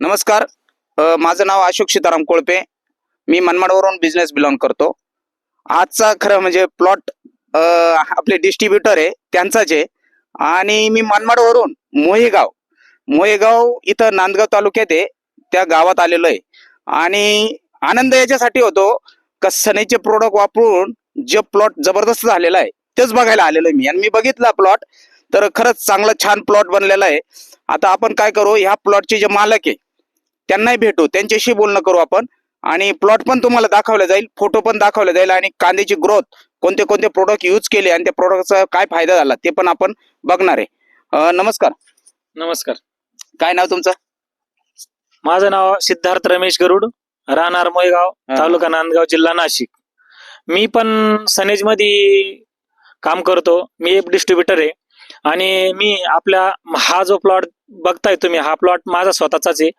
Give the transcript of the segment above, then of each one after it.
नमस्कार. माझं नाव अशोक सीताराम कोळपे. मी मनमाडवरून बिझनेस बिलॉंग करतो. आजचा खरं म्हणजे प्लॉट आपले डिस्ट्रीब्युटर आहे त्यांचाच आहे. आणि मी मनमाडवरून मोहेगाव मोहेगाव इथं नांदगाव तालुक्यात आहे त्या गावात आलेलो आहे. आणि आनंद याच्यासाठी होतो का सनेचे प्रोडक्ट वापरून जे प्लॉट जबरदस्त झालेला आहे तेच बघायला आलेलो आहे मी. आणि मी बघितला प्लॉट तर खरंच चांगला छान प्लॉट बनलेला आहे. आता आपण काय करू ह्या प्लॉटचे जे मालक आहे त्यांनाही भेटू. त्यांच्याशी बोलणं करू आपण. आणि प्लॉट पण तुम्हाला दाखवलं जाईल फोटो पण दाखवले जाईल आणि कांद्याची ग्रोथ कोणते कोणते प्रोडक्ट यूज केले आणि त्या प्रोडक्टचा काय फायदा झाला ते पण आपण बघणार आहे. नमस्कार. नमस्कार. काय नाव तुमचं? माझं नाव सिद्धार्थ रमेश गरुड राहणार मोयगाव. तालुका नांदगाव जिल्हा नाशिक. मी पण सनेजमध्ये काम करतो. मी एक डिस्ट्रीब्युटर आहे. आणि मी आपल्या हा जो प्लॉट बघताय तुम्ही हा प्लॉट माझा स्वतःचाच आहे.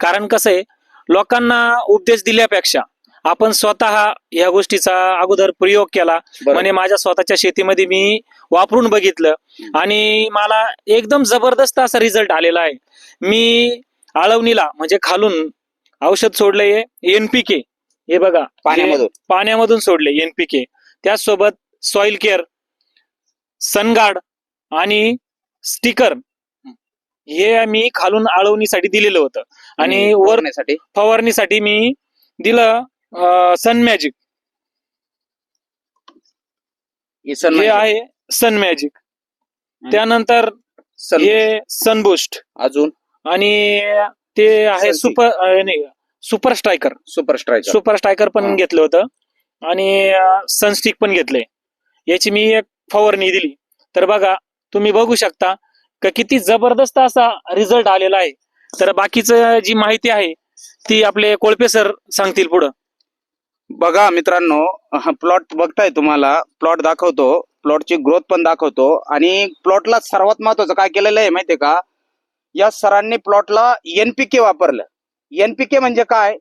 कारण कसं आहे लोकांना उपदेश दिल्यापेक्षा आपण स्वतः या गोष्टीचा अगोदर प्रयोग केला. म्हणे माझ्या स्वतःच्या शेतीमध्ये मी वापरून बघितलं. आणि मला एकदम जबरदस्त असा रिझल्ट आलेला आहे. मी आळवणीला म्हणजे खालून औषध सोडलंय एनपीके हे बघा पाण्यामधून. पाण्यामधून सोडले एनपीके त्याचसोबत सॉइल केअर सनगार्ड आणि स्टिकर. हे मी खालून आळवणीसाठी दिलेलं होतं. आणि वर वरण्यासाठी फवारणीसाठी मी दिलं सन मॅजिक हे आहे सन मॅजिक त्यानंतर हे सनबुस्ट अजून? आणि ते आहे. सुपर नाही super striker super striker super striker. पण घेतलं होतं. आणि सनस्टिक पण घेतलंय याची मी एक फवारणी दिली. तर बघा तुम्ही बघू शकता का किती जबरदस्त असा रिझल्ट आलेला आहे. तर बाकीचं जी माहिती आहे ती आपले कोळपे सर सांगतील पुढं. बघा मित्रांनो हा प्लॉट बघताय तुम्हाला. प्लॉट दाखवतो. प्लॉटची ग्रोथ पण दाखवतो. आणि प्लॉटला सर्वात महत्वाचं काय केलेलं आहे माहितीये का? या सरांनी प्लॉटला एनपीके वापरलं. एनपीके म्हणजे काय?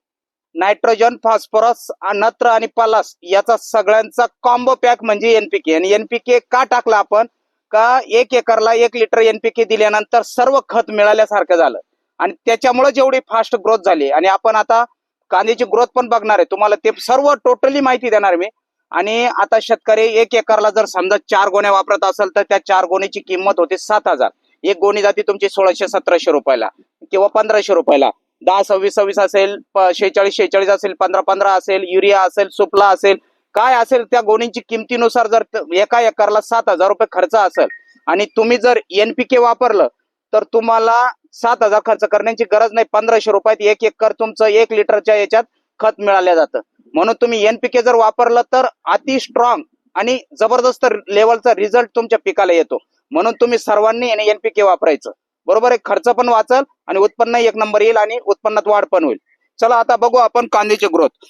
नायट्रोजन फॉस्फरस नत्र आणि पलास याचा सगळ्यांचा कॉम्बो पॅक म्हणजे एनपीके आणि एनपीके का टाकला आपण? का एक एकरला एक लिटर एनपीके दिल्यानंतर सर्व खत मिळाल्यासारखं झालं. आणि त्याच्यामुळे जेवढी फास्ट ग्रोथ झाली. आणि आपण आता कांद्याची ग्रोथ पण बघणार आहे. तुम्हाला ते सर्व टोटली माहिती देणार मी. आणि आता शेतकरी एक एकरला जर समजा चार गोण्या वापरत असेल तर त्या चार गोणीची किंमत होते सात हजार. एक गोणी जाती तुमची सोळाशे सतराशे रुपयाला किंवा पंधराशे रुपयाला. दहा सव्वीस सव्वीस असेल शेहेचाळीस शेहेचाळीस असेल पंधरा पंधरा असेल युरिया असेल सुपला असेल काय असेल त्या गोणींची किमतीनुसार जर एका एकरला सात हजार रुपये खर्च असेल आणि तुम्ही जर एनपीके वापरलं तर तुम्हाला सात हजार खर्च करण्याची गरज नाही. पंधराशे रुपयात एक एकर तुमचं एक लिटरच्या याच्यात खत मिळालं जातं. म्हणून तुम्ही एनपीके जर वापरलं तर अति स्ट्रॉंग आणि जबरदस्त लेवलचा रिझल्ट तुमच्या पिकाला येतो. म्हणून तुम्ही सर्वांनी एनपीके वापरायचं. बरोबर आहे? खर्च पण वाचल आणि उत्पन्न एक नंबर येईल आणि उत्पन्नात वाढ पण होईल. चला आता बघू आपण कांद्याची ग्रोथ.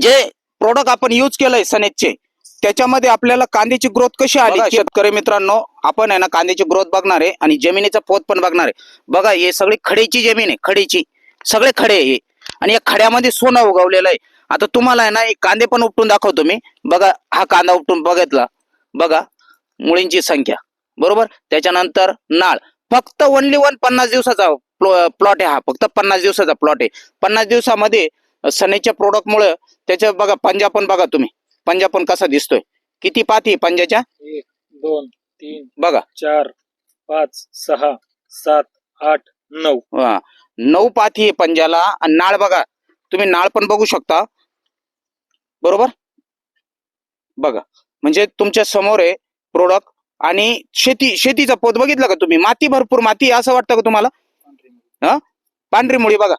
जे प्रोडक्ट आपण युज केलंय सनेजचे त्याच्यामध्ये आपल्याला कांद्याची ग्रोथ कशी आली? शेतकरी मित्रांनो आपण आहे ना कांद्याची ग्रोथ बघणार आहे आणि जमिनीचा पोत पण बघणार आहे. बघा हे सगळी खडेची जमीन आहे खडीची. सगळे खडे आहे हे. आणि या खड्यामध्ये सोनं उगवलेलं आहे. आता तुम्हाला आहे ना एक कांदे पण उपटून दाखवतो मी. बघा हा कांदा उपटून बघितला. बघा मुळींची संख्या. बरोबर? त्याच्यानंतर नाळ. फक्त ओनली वन पन्नास दिवसाचा प्लॉट आहे हा. फक्त पन्नास दिवसाचा प्लॉट आहे. पन्नास दिवसामध्ये सनेच्या प्रोडक्ट मुळे त्याच्या बघा पंजा पण बघा तुम्ही. पंजा पण कसा दिसतोय. किती पाती पंजाच्या? एक दोन तीन बघा. चार पाच सहा सात आठ नऊ. हा. नऊ पाथी आहे पंजाला. आणि नाळ बघा. तुम्ही नाळ पण बघू शकता. बरोबर? बघा. म्हणजे तुमच्यासमोर आहे प्रोडक्ट आणि शेती शेतीचा पोत बघितला का तुम्ही? माती भरपूर माती असं वाटतं का तुम्हाला? पांढरी मुळी बघा.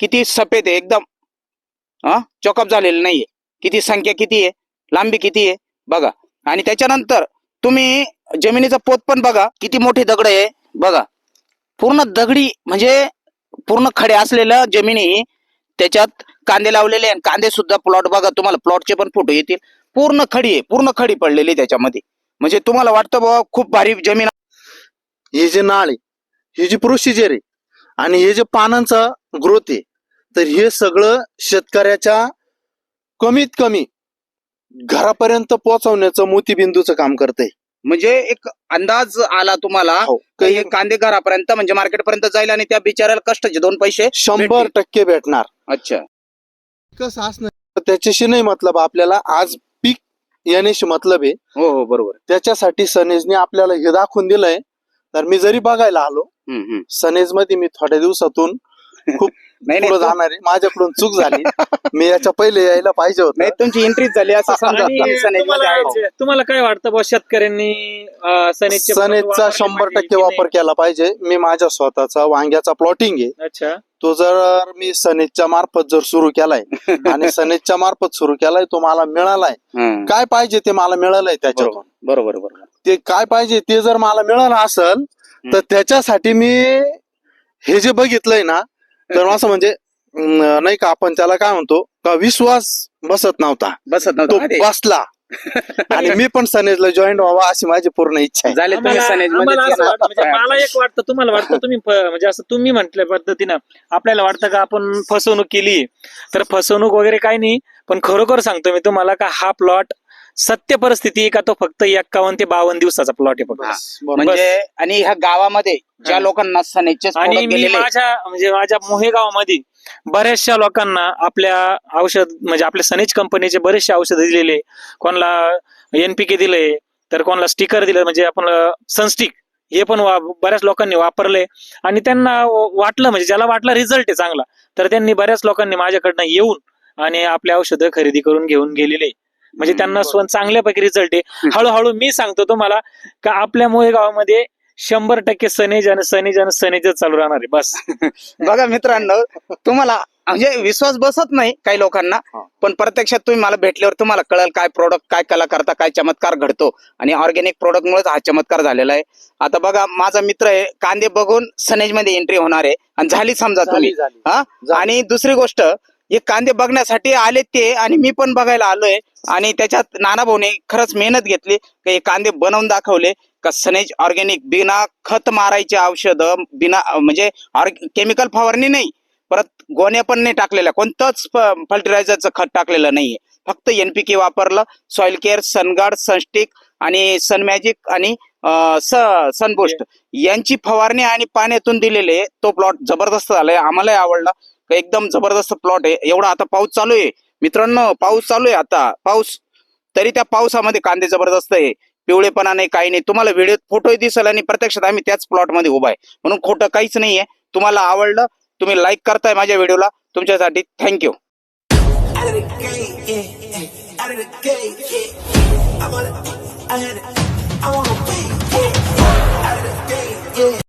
किती सफेद आहे एकदम. हा? चॉकअप झालेलं नाहीये. किती संख्या किती आहे? लांबी किती आहे? बघा. आणि त्याच्यानंतर तुम्ही जमिनीचा पोत पण बघा. किती मोठी दगड आहे? बघा. पूर्ण दगडी म्हणजे पूर्ण खडे असलेलं जमिनी त्याच्यात कांदे लावलेले आणि कांदे सुद्धा प्लॉट बघा. तुम्हाला प्लॉटचे पण फोटो येतील. पूर्ण खडी आहे. पूर्ण खडी पडलेली आहे त्याच्यामध्ये. म्हणजे तुम्हाला वाटतं बाबा खूप भारी जमीन हे जे नाळ आहे हे जी प्रोसिजर आहे आणि हे जे पानांचा ग्रोथ आहे तर हे सगळं शेतकऱ्याच्या कमीत कमी घरापर्यंत पोहोचवण्याचं मोतीबिंदूचं काम करतंय. म्हणजे एक अंदाज आला तुम्हाला हो. की हे कांदे घरापर्यंत म्हणजे मार्केटपर्यंत जाईल आणि त्या बिचाऱ्याला कष्टाचे दोन पैसे शंभर भेटतील. टक्के भेटणार. अच्छा. कसं असणार? त्याच्याशी नाही मतलब आपल्याला आज पीक येण्याशी मतलब आहे. हो हो बरोबर. त्याच्यासाठी सनेजने आपल्याला हे दाखवून दिलंय. तर मी जरी बघायला आलो हम्म, हम्म. सनेजमध्ये मी थोड्या दिवसातून नाही पुढे नाही जाणार आहे. माझ्याकडून चूक झाली. मी याच्या पहिले यायला पाहिजे नाही होतं तुमची एंट्री झाली असं समजा तुम्ही तुम्हाला आहे. तुम्हाला काय वाटतं बा शेतकऱ्यांनी अं, सनेजचे product सनेजचा वापरले शंभर पाहिजे टक्के की वापर केला पाहिजे. मी माझ्या स्वतःचा वांग्याचा प्लॉटिंग आहे. नाही? अच्छा. तो जर मी सनेजच्या मार्फत जर सुरू केलाय आणि सनेजच्या मार्फत सुरू केलाय तो मला मिळालाय. काय पाहिजे ते मला मिळालंय त्याच्यातून? बरोबर बरोबर बरोबर. ते काय पाहिजे ते जर मला मिळालं असेल तर त्याच्यासाठी मी हे जे बघितलंय ना तर असं म्हणजे नाही का आपण त्याला काय म्हणतो का विश्वास बसत नव्हता. बसत तो नव्हतं बसला. आणि मी पण सनेजला जॉईन व्हावा अशी माझी पूर्ण इच्छा आहे. झाले तुम्ही आम्हाला- सनेज आम्हाला असं वाटतं, म्हणजे मला एक वाटतं तुम्हाला वाटतं तुम्ही फ- म्हणजे असं तुम्ही म्हटल्या पद्धतीनं आपल्याला वाटतं का आपण फसवणूक केली तर फसवणूक वगैरे काही नाही पण खरोखर सांगतो मी तुम्हाला का हा प्लॉट सत्य परिस्थिती आहे का तो फक्त एक्कावन्न ते बावन्न दिवसाचा प्लॉट आहे फक्त. म्हणजे आणि ह्या गावामध्ये ज्या. लोकांना आणि मी माझ्या म्हणजे माझ्या मोहे गावामध्ये बऱ्याचशा लोकांना आपल्या औषध म्हणजे आपल्या सनेज कंपनीचे बरेचसे औषध दिलेले कोणाला एनपीके दिले तर कोणाला स्टिकर दिलं म्हणजे आपण सनस्टिक हे पण वा- बऱ्याच लोकांनी वापरले. आणि त्यांना वाटलं म्हणजे ज्याला वाटला रिझल्ट आहे चांगला तर त्यांनी बऱ्याच लोकांनी माझ्याकडनं येऊन आणि आपले औषधं खरेदी करून घेऊन गेलेले म्हणजे त्यांना बरोबर. स्व चांगल्यापैकी रिझल्ट आहे. हळूहळू मी सांगतो तुम्हाला का आपल्या मोहे गावामध्ये शंभर टक्के सनेज आणि सनेज आणि सनेजच चालू राहणार आहे. बस. बघा मित्रांनो तुम्हाला म्हणजे विश्वास बसत नाही काही लोकांना. पण प्रत्यक्षात तुम्ही मला भेटल्यावर तुम्हाला कळेल काय प्रोडक्ट काय कला करता काय चमत्कार घडतो. आणि ऑर्गॅनिक प्रोडक्ट मुळेच हा चमत्कार झालेला आहे. आता बघा माझा मित्र आहे कांदे बघून सनेजमध्ये एंट्री होणार आहे. आणि झाली समजा तुम्ही. हा. आणि दुसरी गोष्ट हे कांदे बघण्यासाठी आले ते आणि मी पण बघायला आलोय. आणि त्याच्यात नाना भाऊने खरंच मेहनत घेतली की हे कांदे बनवून दाखवले. का सनेज ऑर्गॅनिक बिना खत मारायचे औषधं बिना म्हणजे केमिकल फवारणी नाही. परत गोण्या पण नाही टाकलेल्या कोणतंच फर्टिलायझरचं खत टाकलेलं नाहीये. फक्त एनपीके वापरलं सॉइल केअर सनगार्ड सनस्टिक आणि सनमॅजिक आणि अं, स सनबोस्ट यांची फवारणी आणि पाण्यातून दिलेले तो प्लॉट जबरदस्त झालाय आम्हालाही आवडला. एकदम जबरदस्त प्लॉट आहे. एवढा आता पाऊस चालू आहे. मित्रांनो पाऊस चालू आहे आता. पाऊस तरी त्या पावसामध्ये कांदे जबरदस्त आहे. पिवळेपणा नाही काही नाही. तुम्हाला व्हिडिओ फोटोही दिसेल आणि प्रत्यक्षात आम्ही त्याच प्लॉटमध्ये उभा आहे. म्हणून खोटं काहीच नाहीये. तुम्हाला आवडलं तुम्ही लाईक करताय माझ्या व्हिडिओला तुमच्यासाठी thank you. I wanna, I had it, I wanna be, yeah, out of the gate, yeah.